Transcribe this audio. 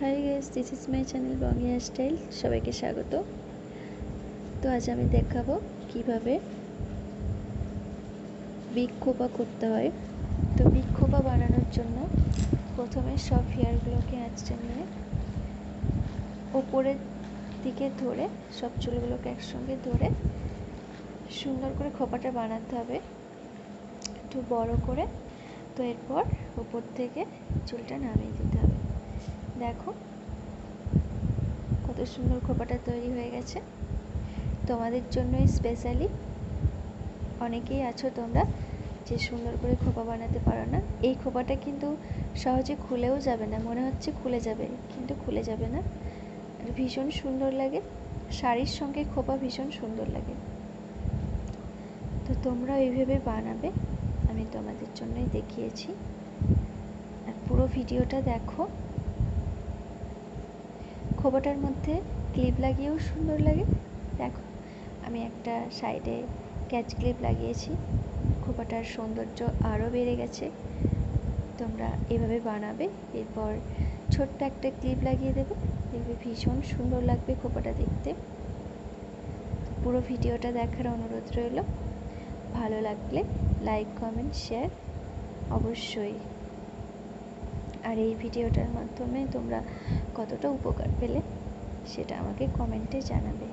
Hi guys this is my channel Bongi style সবাইকে স্বাগত। তো আজ আমি দেখাবো কীভাবে বিগ করতে হয়। তো বিগ বানানোর জন্য প্রথমে সব হেয়ারগুলোকে আঁচড়ে নিয়ে ওপরের দিকে ধরে সব চুলগুলোকে একসঙ্গে ধরে সুন্দর করে খোপাটা বানাতে হবে। একটু বড় করে। তো এরপর উপর থেকে চুলটা নামিয়ে দিতে হবে দেখো, কত সুন্দর খোপাটা তৈরি হয়ে গেছে। তোমাদের জন্যই স্পেশালি অনেকেই আছো তোমরা যে সুন্দর করে খোপা বানাতে পারো না। এই খোপাটা কিন্তু সহজে খুলেও যাবে না, মনে হচ্ছে খুলে যাবে, কিন্তু খুলে যাবে না। আর ভীষণ সুন্দর লাগে, শাড়ির সঙ্গে খোপা ভীষণ সুন্দর লাগে। তো তোমরা এইভাবে বানাবে, আমি তোমাদের জন্যই দেখিয়েছি। আর পুরো ভিডিওটা দেখো। খোপাটার মধ্যে ক্লিপ লাগিয়েও সুন্দর লাগে। দেখো, আমি একটা সাইডে ক্যাচ ক্লিপ লাগিয়েছি। খোপাটার সৌন্দর্য আরও বেড়ে গেছে। তোমরা এভাবে বানাবে, এরপর ছোট্ট একটা ক্লিপ লাগিয়ে দেবে। দেখবে ভীষণ সুন্দর লাগবে খোপাটা দেখতে। পুরো ভিডিওটা দেখার অনুরোধ রইল। ভালো লাগলে লাইক কমেন্ট শেয়ার অবশ্যই। আর এই ভিডিওটার মাধ্যমে তোমরা কতটা উপকার পেলে সেটা আমাকে কমেন্টে জানাবে।